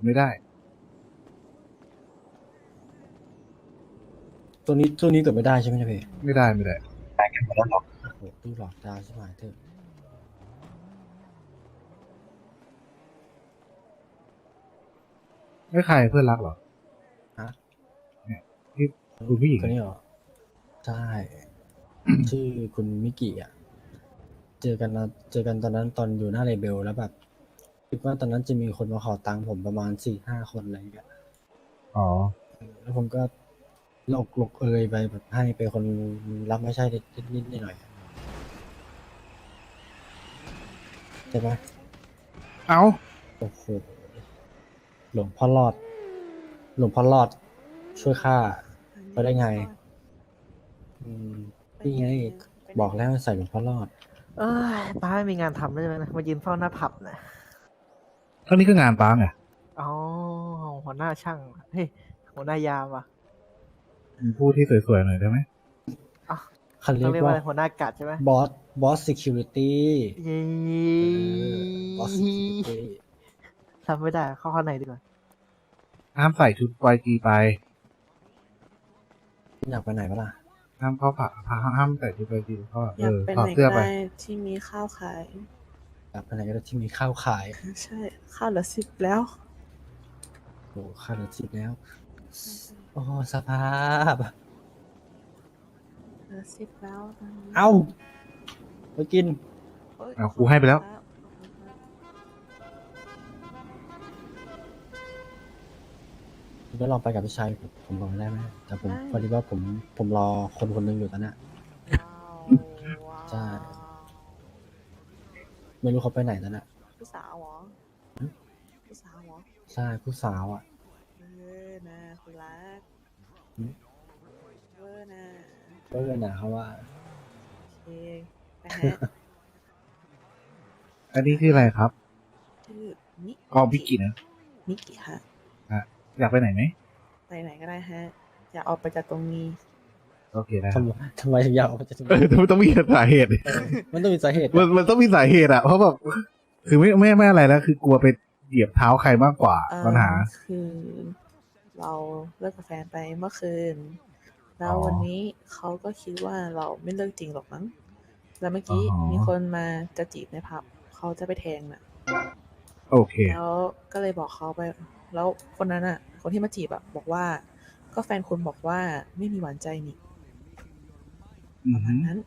เอ้ากดไม่ได้ ตัวนี้ตัวนี้กดไม่ได้ใช่ไหมเนี่ยพี่ไม่ได้ไม่ได้โอ้โหตู้หลอกดาวใช่ไหมเถอะไม่ใครเพื่อนรักเหรอฮะเนี่ยที่คุณผู้หญิงคนนี้เหรอใช่ ชื่อคุณมิกิอะ เจอกันนะเจอกันตอนนั้นตอนอยู่หน้าเลเบลแล้วแบบ คิดว่าตอนนั้นจะมีคนมาขอตังค์ผมประมาณสี่ห้าคนอะไรอย่างเงี้ยอ๋อ แล้วผมก็หลอกหลอกเอยไปแบบให้ไปคนรับไม่ใช่นิดนิดๆหน่อยๆใช่ไหมเอ้าโอ้โหหลวงพ่อรอด หลวงพ่อรอด ช่วยข้าไปได้ไง อืมนี่ไง บอกแล้วให้ใส่หลวงพ่อรอด เอ้ยป้าไม่มีงานทำแล้วใช่ไหมนะมายืนเฝ้าหน้าผับนะเท่านี้ก็งานป้าไงอ๋อหัวหน้าช่างเฮ้ยหัวหน้ายามอะมึงพูดที่สวยๆหน่อยได้ไหมเขาเรียต้องกเรียกว่าว่าอะไรหัวหน้ากัดใช่ไหมบอสบอส security เย้บอส security ทำไม่ได้เข้าข้างในดีกว่าห้ามใส่ชุด YG ไป อยากไปไหนปะล่ะห้ามเข้าผับห้ามใส่ชุด YG เข้าผับอเอยากอไปถอดไหนเสื้อก็ไปได้ที่มีข้าวขาย อยากไปไหนก็ได้ที่มีข้าวขายใช่ข้าวเหลือสิบแล้วโอ้ข้าวเหลือสิบแล้ว โอ้สภาพ เหลือสิบแล้วตอนนี้เอ้าไปกินโอ๊ยเอากูให้ไปแล้ว ก็ลองไปกับพี่ชายผมผมลองได้ไหมแต่ผมพอดีว่าผมผมรอคนคนหนึงอยู่ตอนเนี้ยใช่ ไม่รู้เขาไปไหนตอนเนี้ยผู้สาวเหรอผู้สาวเหรอใช่ผู้สาวอะ เออนะคุณรักหืมเออนะก็เลยนะเขาว่า โอเคไปฮะ อันนี้คืออะไรครับ ชื่อมิกองพิกินะมิกิฮะอยากไปไหนไหม ไปไหนก็ได้ฮะ อย่าออกไปจากตรงนี้ โอเคได้ทำไมทำไมถึงอยากเอาไปจะถึงเออมันต้องมีสาเหตุมันต้องมีสาเหตุมันมันต้องมีสาเหตุอะเพราะแบบคือไม่ไม่ไม่อะไรแล้วคือกลัวไปเหยียบเท้าใครมากกว่าเอ่อปัญหา คือ เราเลิกกับแฟนไปเมื่อคืน แล้วอ๋อวันนี้เขาก็คิดว่าเราไม่เลิกจริงหรอกมั้งแล้วเมื่อกี้อ๋อ มีคนมาจะจีบในผับเขาจะไปแทงน่ะ โอเค แล้วก็เลยบอกเขาไป แล้วคนนั้นอะ คนที่มาจีบอะบอกว่า ก็แฟนคุณบอกว่าไม่มีหวานใจนี่ อือฮึนั้น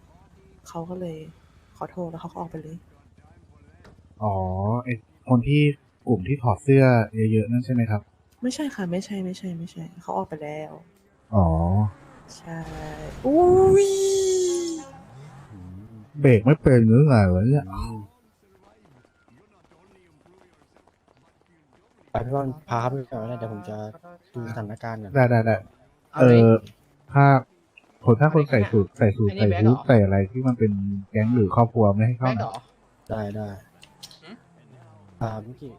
เขาก็เลยขอโทษแล้วเขาก็ออกไปเลย อ๋อไอคนที่กลุ่มที่ถอดเสื้อเยอะๆนั่นใช่ไหมครับ ไม่ใช่ค่ะ ไม่ใช่ไม่ใช่ไม่ใช่ เขาออกไปแล้ว อ๋อ ใช่ อุ้ยอืมเบรกไม่เป็นหรือไงวะเนี่ยอืมไปพี่บอลพาเขาไปก่อนนะเดี๋ยวผมจะดูสถานการณ์ก่อนได้ได้ได้เออถ้าค นถ้าคนใส่สูตรใส่สูตรใส่ฮูดใส่อะไรที่มันเป็นแก๊งหรือครอบครัวไม่ให้เข้าแม่นะเหรอ ได้ได้พาเมื่อกี้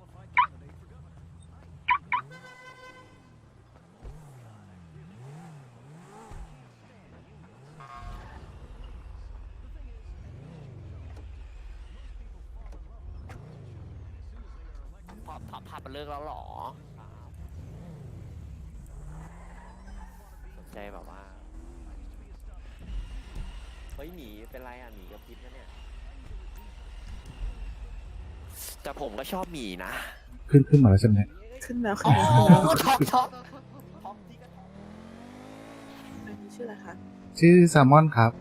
ผับผับผับมันเลิกแล้วเหรอสนใจแบบว่าเฮ้ยหมีเป็นไรอะหมีกับพิษนะเนี่ย แต่ผมก็ชอบหมีนะ ขึ้นขึ้นมาแล้วใช่ไหมขึ้นแล้วขึ้นแล้วขึ้นแล้วชอบชอบอันนี้ชื่ออะไรคะชื่อแซลมอนครับ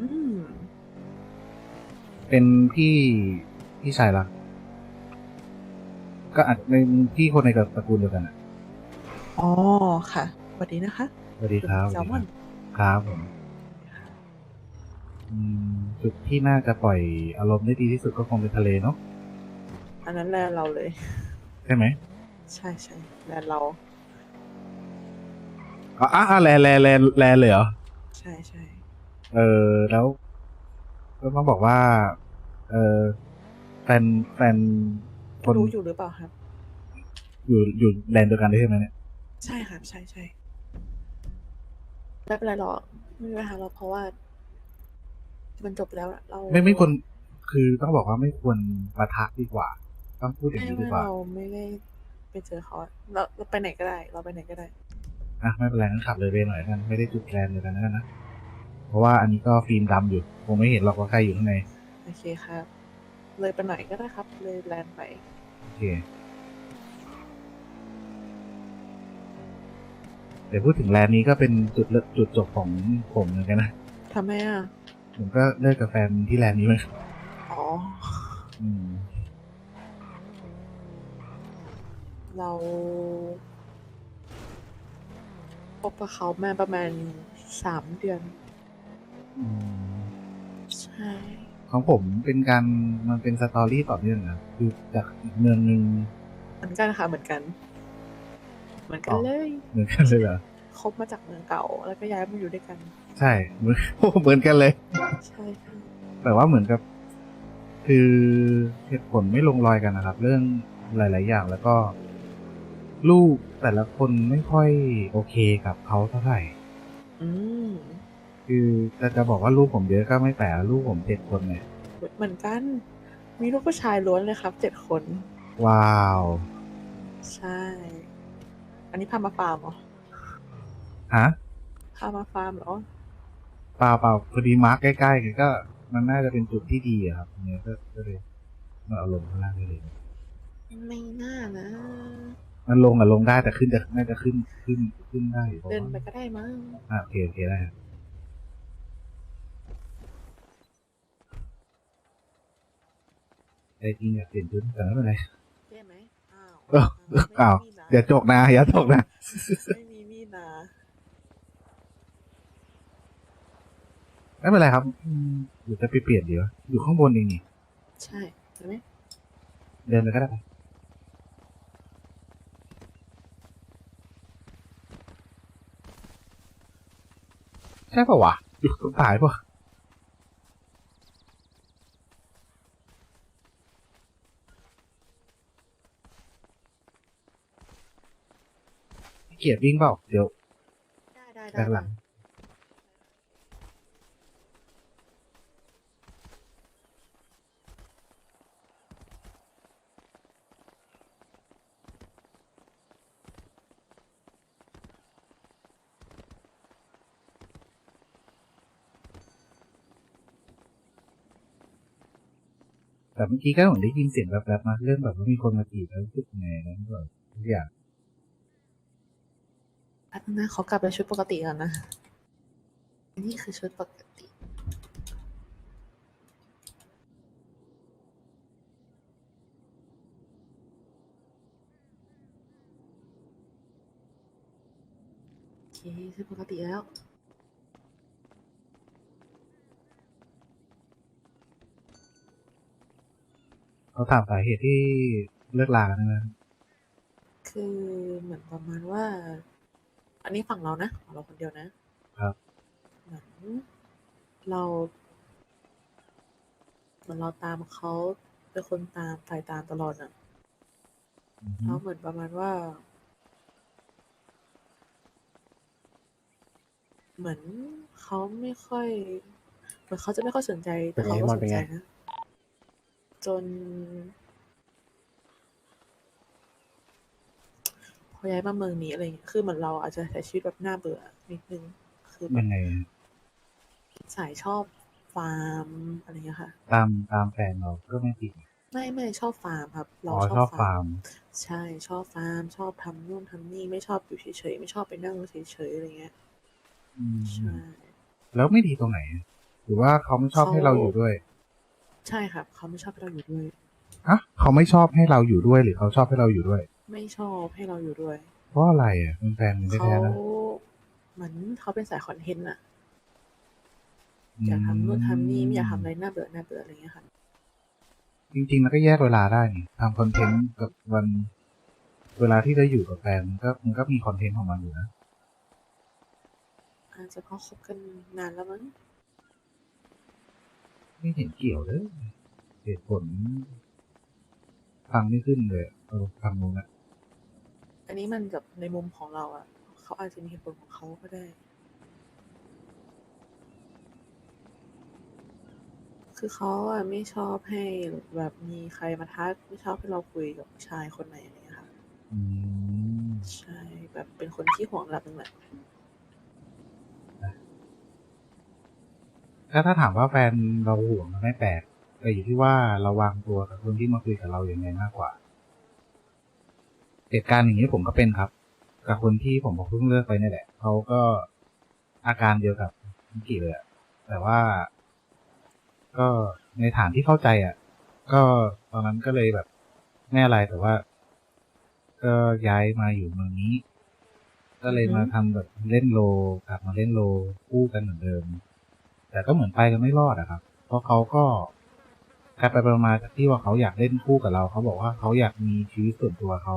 อืมเป็นพี่พี่ชายรัก ก็อาจเป็นพี่คนในตระกูลเดียวกันอะอ๋อค่ะสวัสดีนะคะสวัสดีครับแซลมอนครับผมอืม จุดที่น่าจะปล่อยอารมณ์ได้ดีที่สุดก็คงเป็นทะเลเนาะอันนั้นแหละเราเลย ใช่ไหมใช่ใช่แลนเราอ๋ออะอะแลแลแลแลเลยเหรอใช่ใช่เออแล้ว ก็ต้องบอกว่า เออแฟนแฟนคนรู้อยู่หรือเปล่าครับ อยู่อยู่แลนด์เดียวกันได้ใช่ไหมเนี่ยใช่ครับใช่ใช่ไม่เป็นไรหรอกไม่เป็นไรหรอกเพราะว่า มันจบแล้วอะเราไม่ไม่ควรคือต้องบอกว่าไม่ควรปะทะดีกว่า ต้องพูดอย่างไม่นี้ดีไม่กว่าเราไม่ได้ไปเจอเขาอะเราเราไปไหนก็ได้ เราไปไหนก็ได้อะไม่เป็นไรงั้นขับเลยไปหน่อยกันไม่ได้จุดแลนเลยกันนะนะเพราะว่าอันนี้ก็ฟิล์มดำอยู่คงไม่เห็นหรอกว่าใครอยู่ข้างในโอเคครับ เลยไปหน่อยก็ได้ครับ เลยแลนด์ไปโอเคเดี๋ยวพูดถึงแลนด์นี้ก็เป็นจุดเริ่มจุดจบของผมเหมือนกันนะทำไมอะ ผมก็เลิกกับแฟนที่แลนด์นี้มาอ๋อ อืม เราพบกับเขามาประมาณสามเดือน อืม ใช่ ของผมเป็นการมันเป็นสตอรี่ต่อเนื่องนะคือจากอีกเมืองหนึ่งเหมือนกันค่ะเหมือนกัน เหมือนกันอ๋อเลยเหมือนกันเลยเหรอคบมาจากเมืองเก่า แล้วก็ย้ายมาอยู่ด้วยกัน ใช่เหมือนโอ้เหมือนกันเลย ใช่ค่ะแต่ว่าเหมือนกับ คือเหตุผลไม่ลงรอยกันนะครับ เรื่องหลาย ๆ อย่างแล้วก็ ลูกแต่ละคนไม่ค่อยโอเคกับเขาเท่าไหร่ อืมคือจะจะบอกว่าลูกผมเยอะก็ไม่แปลกลูกผมเจ็ดคนเนี่ยเหมือนกัน มีลูกผู้ชายล้วนเลยครับเจ็ดคน ว้าว ใช่ อันนี้พามาฟาร์มเหรอฮะพามาฟาร์มเหรอ เปล่าเปล่าพอดีมาร์กใกล้ๆกันก็ มันน่าจะเป็นจุดที่ดีอะครับเนี่ยก็ก็เลยมาเอาลงข้างล่างได้เลย ไม่น่านะ มันลงอะลงได้แต่ขึ้นจะน่าจะขึ้นขึ้นขึ้นได้พราะเดินว่าไปก็ได้มั้งอะโอเคโอเคได้ครับแต่จริงอยากเปลี่ยนชุดแต่ไม่เป็นไร ได้ไหมอ้าวเอออ้าว ไม่มีมีดนะอย่าจกนะอย่าจกนะ ไม่มีมีดนะ ไม่เป็นไรครับอืมเดี๋ยวจะไปเปลี่ยนดีวะอยู่ข้างบนเองนี่ใช่เห็นไหมเดินไปก็ได้ใช่ปะวะอยู่ตรงตายปะเกียดวิ่งเปล่า เดี๋ยวได้ได้ได้ด้านหลัง เมื่อกี้ก็เหมือนได้ยินเสียงแบบแบบๆมาเรื่องแบบว่ามีคนมาจีบแล้วรู้สึกยังไงนแบบทุกอย่างแป๊บนึงนะขอกลับไปชุดปกติก่อนนะนนี้คือชุดปกติโอเคชุดปกติแล้ว เขาถามสาเหตุที่เลิกลากันนะคือเหมือนประมาณว่า อันนี้ฝั่งเรานะฝั่งเราคนเดียวนะครับเหมือนเราเหมือนเราตามเขาเป็นคนตามฝ่ายตามตลอดอะอือฮึแล้วเหมือนประมาณว่า เหมือนเขาไม่ค่อย เหมือนเขาจะไม่ค่อยสนใจแต่เขาก็สนใจนะ จน พอย้ายมาเมืองนี้อะไรเงี้ยคือเหมือนเราอาจจะใช้ชีวิตแบบน่าเบื่อนิดนึง คือแบยับงไงสายชอบฟาร์มอะไรเงี้ยค่ะ ตามตามแฟนเราก็ไม่ผิดไม่ไม่ชอบฟาร์มครับ เราอ๋อชชออบบฟาฟาร์มร์ม ใช่ชอบฟาร์ม ชอบทำนู่นทำนี่ไม่ชอบอยู่เฉยๆไม่ชอบไปนั่งเฉยๆอะไรเงี้ยอืมใช่แล้วไม่ดีตรงไหน หรือว่าเขาไม่ชอบให้เราอยู่ด้วย ใช่ครับ เขาไม่ชอบให้เราอยู่ด้วย ฮะเขาไม่ชอบให้เราอยู่ด้วยหรือเขาชอบให้เราอยู่ด้วย ไม่ชอบให้เราอยู่ด้วย เพราะอะไรอะเป็นแฟนกันเขาแท้ๆนะเหมือนเขาเป็นสายคอนเทนต์อะอยากทำนู่นทำนี่ไม่อยากทำอะไรน่าเบื่อน่าเบื่ออะไรเงี้ยค่ะจริงๆมันก็แยกเวลาได้นี่ทำคอนเทนต์กับวัน เวลาที่เราอยู่กับแฟนมันก็มันก็มีคอนเทนต์ของมันอยู่นะอาจจะเพราะคบกันนานแล้วมั้ง ไม่เห็นเกี่ยวเลยเหตุผลฟังไม่ขึ้นเลยเออฟังนู้นอะอันนี้มันกับในมุมของเราอะเขาอาจจะมีเหตุผลของเขาก็ได้ คือเขาอะไม่ชอบให้แบบมีใครมาทักไม่ชอบให้เราคุยกับผู้ชายคนไหนอะไรอย่างเงี้ยค่ะอืมใช่แบบเป็นคนที่ห่วงระดับหนึงแหละ ถ้าถ้าถามว่าแฟนเราห่วงมันไม่แปลกแต่อยู่ที่ว่าเราวางตัวกับคนที่มาคุยกับเราอย่างไงมากกว่า เหตุการณ์อย่างนี้ผมก็เป็นครับ กับคนที่ผมบอกเพิ่งเลิกไปนี่แหละเขาก็อาการเดียวกับมิกิเลยแต่ว่า ก็ในฐานที่เข้าใจอะ ก็ตอนนั้นก็เลยแบบไม่อะไรแต่ว่า ก็ย้ายมาอยู่เมืองนี้ ก็เลยมาทำแบบเล่นโลกลับมาเล่นโลคู่กันเหมือนเดิม แต่ก็เหมือนไปกันไม่รอดอะครับ เพราะเขาก็กลายไปประมาณจากที่ว่าเขาอยากเล่นคู่กับเรา เขาบอกว่าเขาอยากมีชีวิตส่วนตัวเขา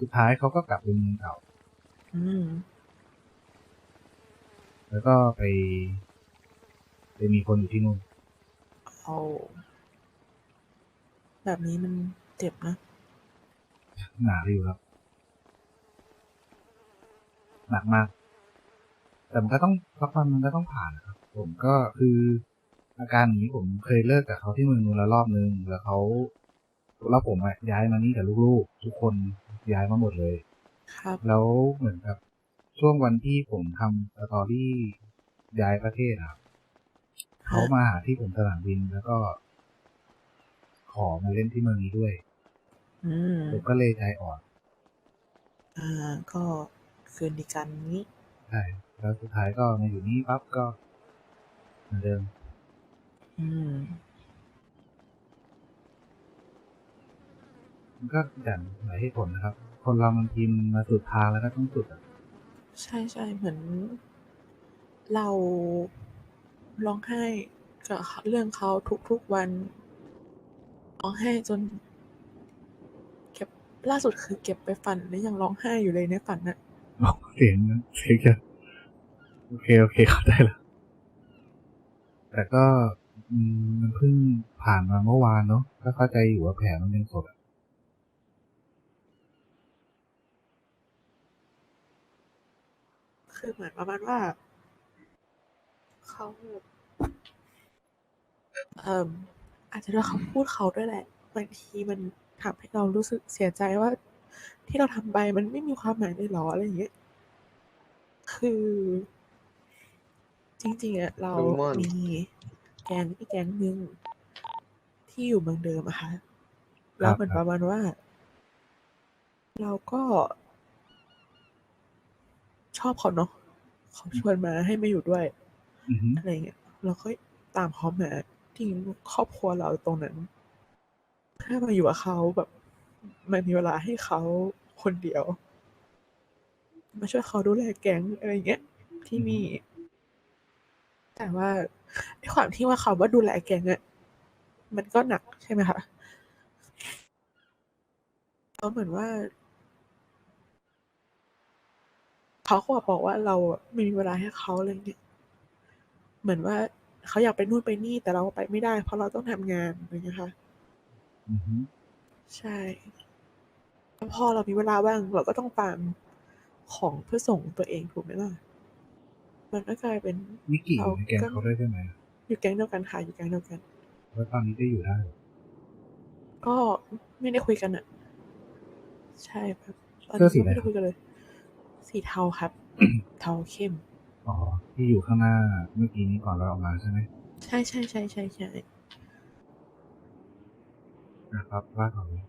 สุดท้ายเขาก็กลับไปเมืองเก่าอืมแล้วก็ไป ไปมีคนอยู่ที่นู่นเอาแบบนี้มันเจ็บนะ หนาอยู่ครับ หนักมาก แต่มันก็ต้องสักวันมันก็ต้องผ่านนะครับ ผมก็คืออาการอย่างนี้ผมเคยเลิกกับเขาที่เมืองนู้นแล้วรอบนึงแล้วเขาแล้วผมอะย้ายมานี่กับลูกๆ ทุกคนย้ายมาหมดเลย ครับ แล้วเหมือนกับช่วงวันที่ผมทำสตอรี่ย้ายประเทศอะครับเขามาหาที่ผมสนามบินแล้วก็ ขอมาเล่นที่เมืองนี้ด้วยอืมผมก็เลยใจอ่อน อ่า ก็คืนดีกันนี้ใช่ แล้วสุดท้ายก็มาอยู่นี่ปั๊บก็เหมือนเดิม อืมมันก็อย่างหลายเหตุผลนะครับ คนเราบางทีมันมาสุดทางแล้วก็ต้องสุดอะใช่ใช่เหมือน เราร้องไห้กับเรื่องเขาทุกๆวันร้องไห้จน เก็บล่าสุดคือเก็บไปฝันแล้วยังร้องไห้อยู่เลยในฝันน่ะบอกเสียงเสียงจะ โอเค โอเค เข้าใจแล้ว แต่ก็มันเพิ่งผ่านมาเมื่อวานเนาะก็เข้าใจอยู่ว่าแผลมันยังสดคือเหมือนประมาณว่าเขาเอ่มอาจจะด้วยคำพูดเขาด้วยแหละบางทีมันทำให้เรารู้สึกเสียใจว่า ที่เราทำไปมันไม่มีความหมายเลยหรออะไรอย่างเงี้ยคือ จริงๆอะเราลุงม่อนมีแก๊งอีกแก๊งหนึ่งที่อยู่เมืองเดิมอะค่ะแล้วเหมือนประมาณว่า เราก็ชอบเขาเนาะเขาชวนมาให้มาอยู่ด้วยอือฮึอะไรเงี้ยเราก็ตามเขามาทิ้งครอบครัวเราตรงนั้นเพื่อมาอยู่กับเขาแบบมันมีเวลาให้เขาคนเดียว มาช่วยเขาดูแลแก๊งอะไรเงี้ยที่มี แต่ว่าด้วยความที่ว่าเขาว่าดูแลแก๊งอะมันก็หนักใช่ไหมคะเขาเหมือนว่า เขาก็บอกว่าเราอะไม่มีเวลาให้เขาอะไรเงี้ยเหมือนว่าเขาอยากไปนู่นไปนี่แต่เราไปไม่ได้ เพราะเราต้องทำงานอะไรเงี้ยค่ะอือฮึใช่แล้วพอเรามีเวลาว่างเราก็ต้องตามของเพื่อส่งตัวเองถูกไหมล่ะ มันก็กลายเป็นมิกกี้อยู่ในแกงเขาด้วยใช่ไหมอยู่แก๊งเดียวกันค่ะอยู่แก๊งเดียวกันแล้วตอนนี้ก็อยู่ได้ก็ไม่ได้คุยกันอะใช่ครับตอนเสื้นี้อสีอะไรไม่ได้คุยกันเลย สีเทาครับ เทาเข้มอ๋อที่อยู่ข้างหน้าเมื่อกี้นี้ก่อนเราออกมาใช่ไหมใช่ใช่ใช่ใช่ใช่นะครับว่าเขาเลย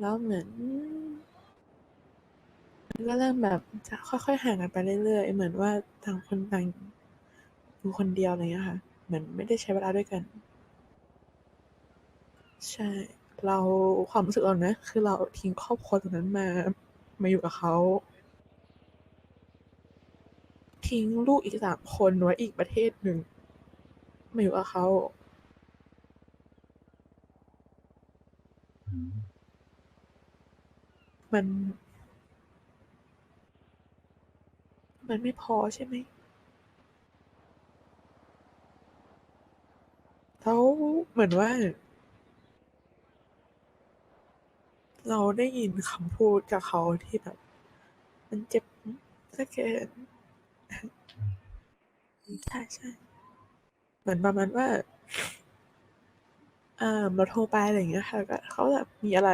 แล้วเหมือนมัน ก็เริ่มแบบจะค่อยๆห่างกันไปเรื่อยๆ เหมือนว่าต่างคนต่างอยู่คนเดียวอะไรเงี้ยค่ะ เหมือนไม่ได้ใช้เวลาด้วยกัน ใช่ เราความรู้สึกเรานะคือเราทิ้งครอบครัวตรงนั้นมา มาอยู่กับเขา ทิ้งลูกอีกสามคนไว้อีกประเทศหนึ่งมาอยู่กับเขามมัน มันไม่พอใช่ไหมแล้วเหมือนว่า เราได้ยินคำพูดจากเขาที่แบบ มันเจ็บสะเกินใช่ใช่เหมือนประมาณว่าอ่าเราโทรไปอะไรอย่างเงี้ยค่ะก็เขาแบบมีอะไร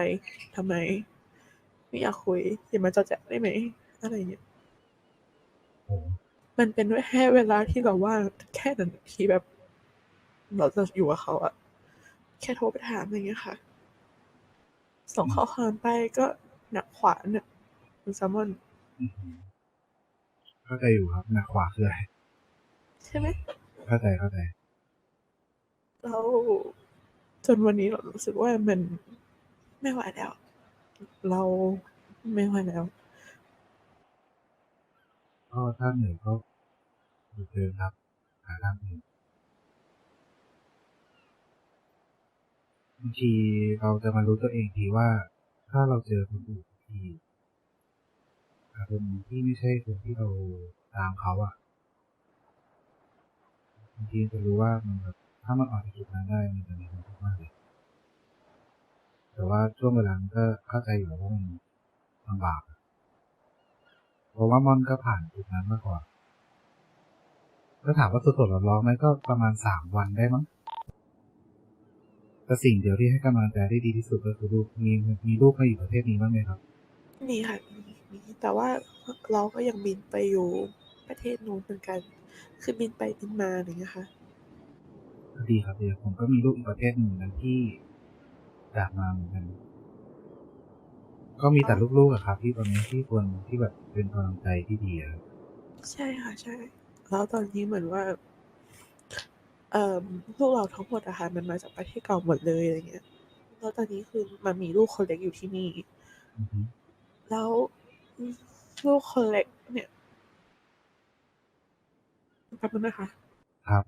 ทำไม ไม่อยากคุยอย่ามาจอแจได้ไหมอะไรอย่างเงี้ย มันเป็นแค่เวลาที่เราว่างแค่นั้นที่แบบ เราจะอยู่กับเขาอะแค่โทรไปถามอะไรอย่างเงี้ยค่ะ ส่งข้อความไปก็หนักขวานอะคุณแซมมอนอื้อหือเข้าใจอยู่ครับหนักขวาคืออะไรใช่ไหมเข้าใจเข้าใจแล้วจนวันนี้เรารู้สึกว่ามันไม่ไหวแล้ว เราไม่ไหวแล้ว ก็ถ้าเหนื่อยก็หยุดเดินครับ หาทางอื่นบางทีเราจะมารู้ตัวเองทีว่า ถ้าเราเจอคนอื่นทีอารมณ์ที่ไม่ใช่คนที่เราตามเขาอะบางทีจะรู้ว่ามันแบบถ้ามันออกจากจุดนั้นได้มันจะมีความทุขมากเลยแต่ว่าช่วงเวลานั้นก็เข้าใจอยู่ว่ามันลำบาก เพราะว่ามอนก็ผ่านจุดนั้นมาก่อนก็ถามว่าสดๆร้อนๆไหมก็ประมาณสามวันได้มั้งแต่สิ่งเดียวที่ให้กำลังใจได้ดีที่สุดก็คือลูกมีมีลูกมาอยู่ประเทศนี้บ้างไหมครับ มีค่ะมีมีแต่ว่าเราก็ยังบินไปอยู่ประเทศนู้นเหมือนกัน คือบินไปบินมาอย่างเงี้ยค่ะดีครับดีผมก็มีลูกอีกประเทศหนึ่งนั้นที่จากมาเหมือนกัน ก็มีแต่ลูกๆอะครับ ที่ตอนนี้ที่ควรที่แบบเป็นกำลังใจที่ดีอะครับใช่ค่ะใช่ แล้วตอนนี้เหมือนว่า เอ่อลูกเราทั้งหมดอะค่ะมันมาจากประเทศเก่าหมดเลยอะไรเงี้ยแล้วตอนนี้คือมันมีลูกคนเล็กอยู่ที่นี่ อือฮึแล้วลูกคนเล็กเนี่ยแป๊บนึงนะคะ ครับ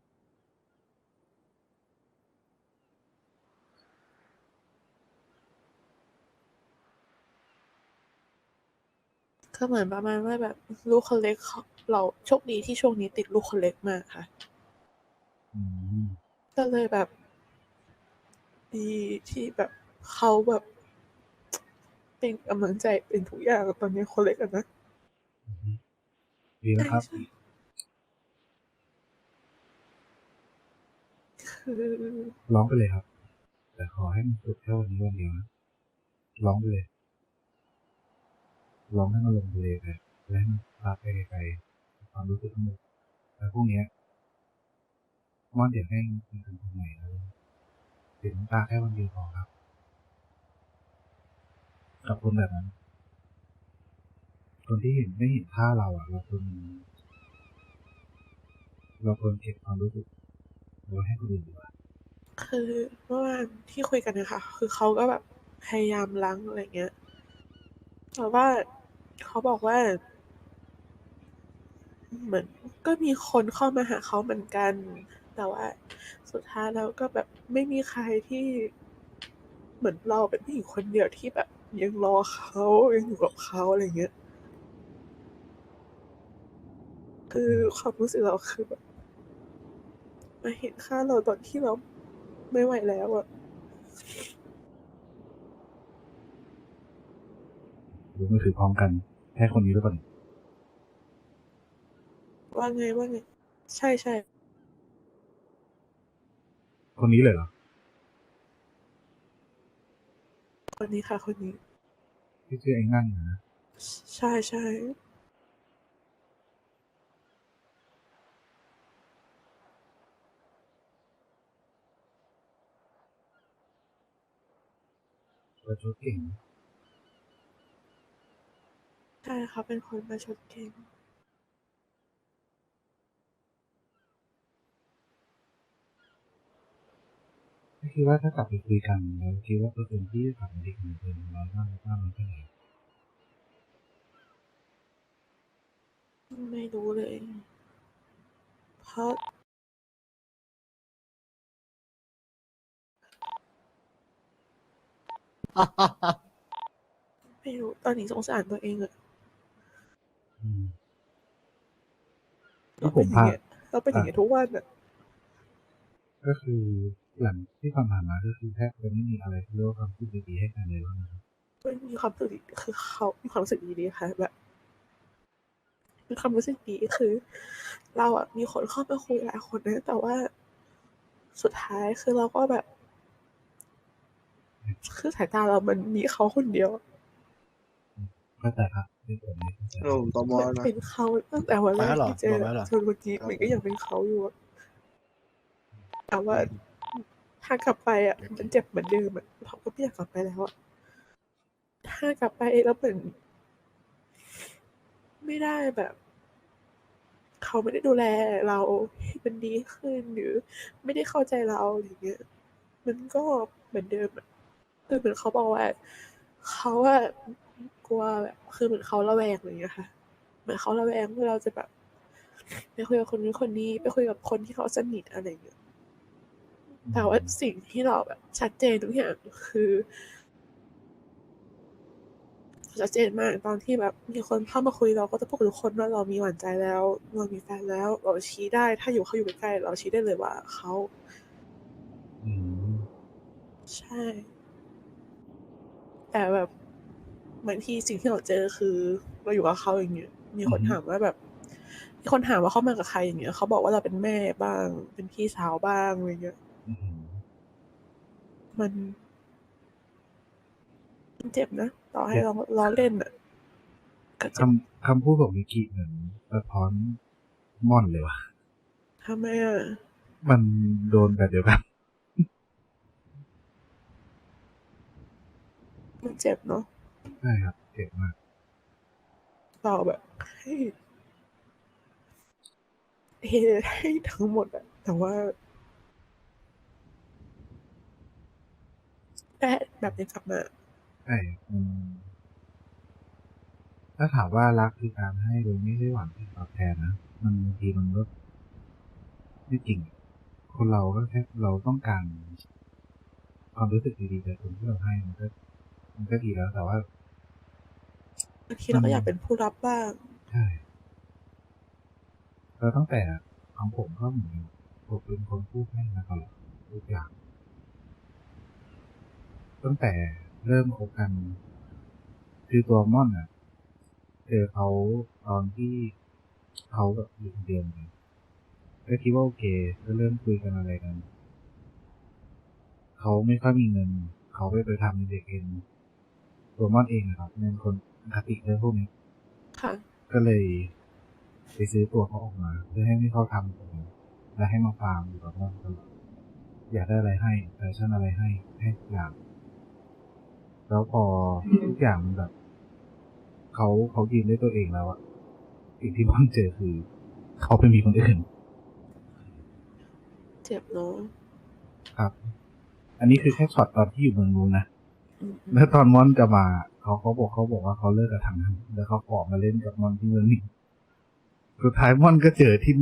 ก็เหมือนประมาณว่าแบบลูกคนเล็กเขาเราโชคดีที่ช่วงนี้ติดลูกคนเล็กมากค่ะอืมก็เลยแบบ ดีที่แบบเขาแบบเป็นกำลังใจเป็นทุกอย่างตอนนี้คนเล็กอะนะอือฮึดีแล้วครับใช่คือร้องไปเลยครับ แต่ขอให้มันสุดแค่วันนี้วันเดียวนะร้องไปเลย ร้องให้มันลงทะเลไปแล้วให้มันพาไปไกลๆความรู้สึกทั้งหมดแล้วพวกเนี้ยมอนเดี๋ยวให้มันเป็นคนใหม่แล้วเสียน้ำตาแค่วันเดียวพอครับ กับคนแบบนั้น คนที่เห็นไม่เห็นค่าเราอะ เราควรเราควรเก็บความรู้สึกไว้ให้คนอื่นดีกว่าคือเมื่อวานที่คุยกันนะคะคือเขาก็แบบพยายามล้างอะไรเงี้ยแต่ว่า เขาบอกว่า เหมือนก็มีคนเข้ามาหาเขาเหมือนกัน แต่ว่า สุดท้ายแล้วก็แบบไม่มีใครที่เหมือนเราเป็นผู้หญิงคนเดียวที่แบบ ยังรอเขายังอยู่กับเขาอะไรเงี้ยคือความรู้สึกเราคือแบบมาเห็นค่าเราตอนที่เราไม่ไหวแล้วอะ หรือมือถือพร้อมกันแค่คนนี้หรือเปล่าเนี่ยว่าไงว่าไงใช่ใช่คนนี้เลยเหรอ คนนี้ค่ะ คนนี้ ที่ชื่อไอ้งั่งนะใช่ใช่ประชดเก่ง ใช่เขาเป็นคนประชดเก่งไม่คิดว่าถ้ากลับไปคุยกันแล้วคิดว่าเปอร์เซ็นต์ที่จะกลับมาดีกันเหมือนเดิมน้อยมากมากน้อยแค่ไหนไม่รู้เลย เพราะ ไม่รู้ตอนนี้สงสารตัวเองอะอื มเราผเป็นมอย่างพาเงี้ยเราเป็นอย่างเงี้ยทุกวันอะก็คือหลังที่ผ่านมาก็คือแทบจะไม่มีอะไรที่เรียกว่าความคิดดีๆให้กันเลยว่านะครับมันมีความรู้สึกดีคือเขามีความรู้สึกดีๆค่ะแบบมีความรู้สึกดีคือ เราอะมีคนเข้ามาคุยหลายคนนะแต่ว่าสุดท้ายคือเราก็แบบ คือสายตาเรามันมีเขาคนเดียว เข้าใจครับที่ผมไม่เข้าใจโอ้ผมตมมันนะ เป็นเขาตั้งแต่วันแรกไปแล้วเหรอที่เจอบอกไว้เหรอ จนวันนี้มันก็ยังเป็นเขาอยู่อะแต่ว่าถ้ากลับไปอะมันเจ็บเหมือนเดิมอะเราก็ไม่อยากกลับไปแล้วอะถ้ากลับไปแล้วเหมือนไม่ได้แบบ เขาไม่ได้ดูแลเราให้มันดีขึ้นหรือ ไม่ได้เข้าใจเราอย่างเงี้ยมันก็เหมือนเดิมอะคือเหมือนเขาบอกว่าเขาอะ กลัวแบบคือเหมือนเขาระแวงอะไรอย่างเงี้ยค่ะ เหมือนเขาระแวงว่าเราจะแบบไปคุยกับคนนู้นคนนี้ไปคุยกับคนที่เขาสนิทอะไรอย่างเงี้ยแต่ว่าสิ่งที่เราแบบชัดเจนทุกอย่างคือชัดเจนมากตอนที่แบบมีคนเข้ามาคุยเราก็จะพูดกับทุกคนว่าเรามีหวานใจแล้ว เรามีแฟนแล้ว เราชี้ได้ ถ้าอยู่เขาอยู่ใกล้ๆเราชี้ได้เลยว่าเขาอืมใช่ แต่แบบ บางทีสิ่งที่เราเจอคือเราอยู่กับเขาอย่างเงี้ยมีคนถามว่าแบบมีคนถามว่าเขามากับใครอย่างเงี้ยเขาบอกว่าเราเป็นแม่บ้าง เป็นพี่สาวบ้างอะไรเงี้ยอืมมันมันเจ็บนะต่อให้เราล้อเล่นอะก็เจ็บคำคำพูดของมิกิเหมือนสะท้อนม่อนเลยว่ะทำไมอะมันโดนแบบเดียวกันมันเจ็บเนาะ ใช่ครับเจ็บมากเราแบบให้เฮให้ทั้งหมดอะแต่ว่าแต่แบบนี้กลับมาใช่มันถ้าถามว่ารักคือการให้โดยไม่ได้หวังผลตอบแทนนะมันบางทีมันก็ไม่จริง คนเราก็แค่เราต้องการความรู้สึกดีๆจากคนที่เราให้มันก็มันก็ดีแล้วแต่ว่า บางทีเราก็อยากเป็นผู้รับบ้าง ใช่แล้วตั้งแต่ของผมก็เหมือนกันผมเป็นคนพูดให้มาตลอดทุกอย่างตั้งแต่เริ่มคบกัน คือตัวม่อนอะเจอเขาตอนที่เขาแบบอยู่คนเดียวเลยก็คิดว่าโอเคก็เริ่มคุยกันอะไรกันเขาไม่ค่อยมีเงิน เขาไปไปทำในเด็กเองตัวม่อนเองอะครับเป็นคน อคติเรื่องพวกนี้ค่ะ ก็เลยไปซื้อตัวเขาออกมา เพื่อให้ที่เขาทำผมและให้มาฟาร์มอยู่กับเราตลอดอยากได้อะไรให้แฟชั่นอะไรให้ให้ทุกอย่าง แล้วพอทุกอย่างมันแบบเขาเขายืนด้วยตัวเองแล้วอะสิ่งที่ม่อนเจอคือ เขาไปมีคนอื่นเจ็บเนาะครับ อันนี้คือแค่ช็อตตอนที่อยู่เมืองนู้นนะอืมแล้วตอนม่อนจะมา เขาเขาบอกเขาบอกว่าเขาเลิกกับทางนั้นแล้วเขาขอมาเล่นกับม่อนที่เมืองนี้สุดท้ายม่อนก็เจอที่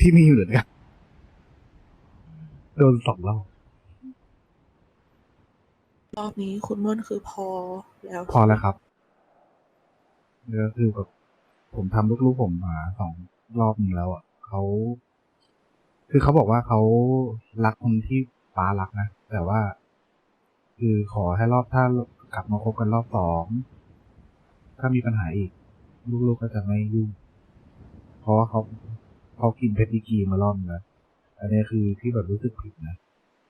ที่นี่เหมือนกันโดนสองรอบรอบนี้คุณม่อนคือพอแล้ว พอแล้วครับก็คือแบบผมทำลูกๆผมมาสองรอบนี้แล้วอะเขาคือเขาบอกว่าเขารักคนที่ป้ารักนะแต่ว่า คือขอให้รอบถ้า กลับมาคบกันรอบสอง ถ้ามีปัญหาอีก ลูกๆก็จะไม่ยุ่ง เพราะว่าเขาเขากินเพชรดีกรีมารอบนึงแล้ว อันนี้คือที่แบบรู้สึกผิดนะ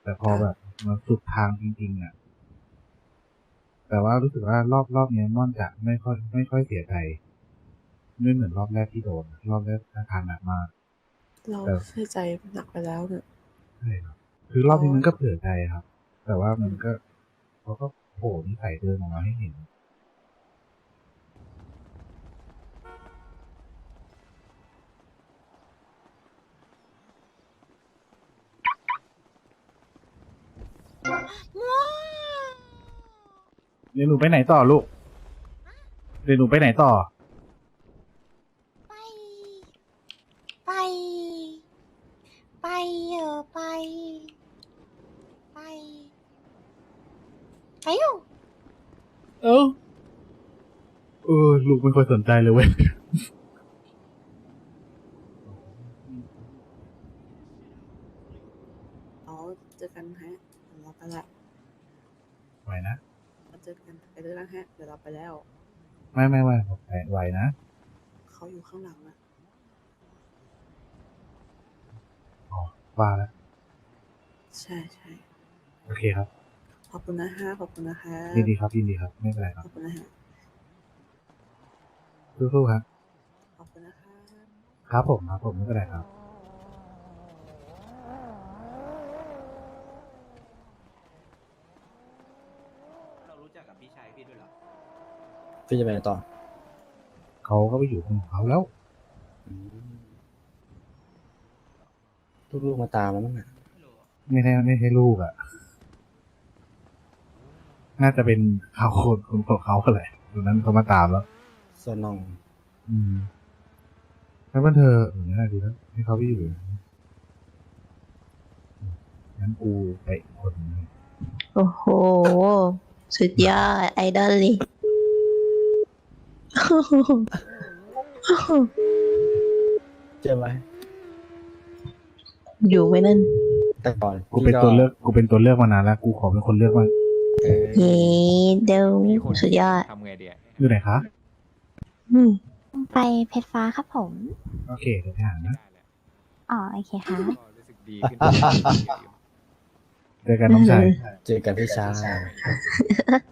แต่พอแบบมาสุดทางจริงๆอะ แต่ว่ารู้สึกว่ารอบรอบนี้ม่อนจะไม่ค่อยไม่ค่อยเสียใจไม่เหมือนรอบแรกที่โดน รอบแรกอาการหนักมาก เราเออเสียใจหนักไปแล้วเนี่ย ใช่ครับ คือรอบนี้มันก็เผื่อใจครับ แต่ว่ามันก็เขาก็ โผล่นิสัยเดิมออกมาให้เห็น เดี๋ยวหนูไปไหนต่อลูก เดี๋ยวหนูไปไหนต่อ ไป ไป ไปเออไป ไป ไปอยู่เออเออลูกไม่ค่อยสนใจเลยเว้ยเราเจอกันฮะเดี๋ยวเราไปละไหวนะเราเจอกันไปเรื่อยๆฮะเดี๋ยวเราไปแล้ว ไม่ไม่ไหวผมไหวไหวนะเขาอยู่ข้างหลังนะอ๋อว่าแล้วใช่ใช่โอเคครับ ขอบคุณนะฮะขอบคุณนะคะยินดีครับยินดีครับ ไม่เป็นไรคขรับอบคุณนะฮะสู้ๆครับ ขอบคุณนะคะครับผมครับผมไม่เป็นไรครับ เรารู้จักกับพี่ชายพี่ด้วยเหรอ พี่จะไปไหนต่อเขาก็ไปอยู่ของเขาแล้วอืมลูกๆมาตามแล้วมั้งอะไม่รู้อะไม่ได้ไม่ใช่ลูกอะ่ะ น่าจะเป็นเขาคนคนของเขาแหละตอนนั้นเขามาตามแล้วโซนอง อืมแล้วมันเธอเออน่าดีแล้วให้เขาไปอยู่งั้นกูไปอีกคนหนึ่งโอ้โห สุดยอด ไอดอลเลยเจอไหมอยู่ไว้นั่น แต่ก่อนกูเป็นตัวเลือกกูเป็นตัวเลือกมานานแล้ว กูขอเป็นคนเลือกบ้าง เออเย้เดวสุดยอดทำไงดีอะอยู่ไหนคะอืมไปเพชรฟ้าครับผม โอเคเดี๋ยวไปหานะอ๋อโอเคค่ะ ก็รู้สึกดีขึ้นเจอกันน้องชาย เจอกันพี่ชาย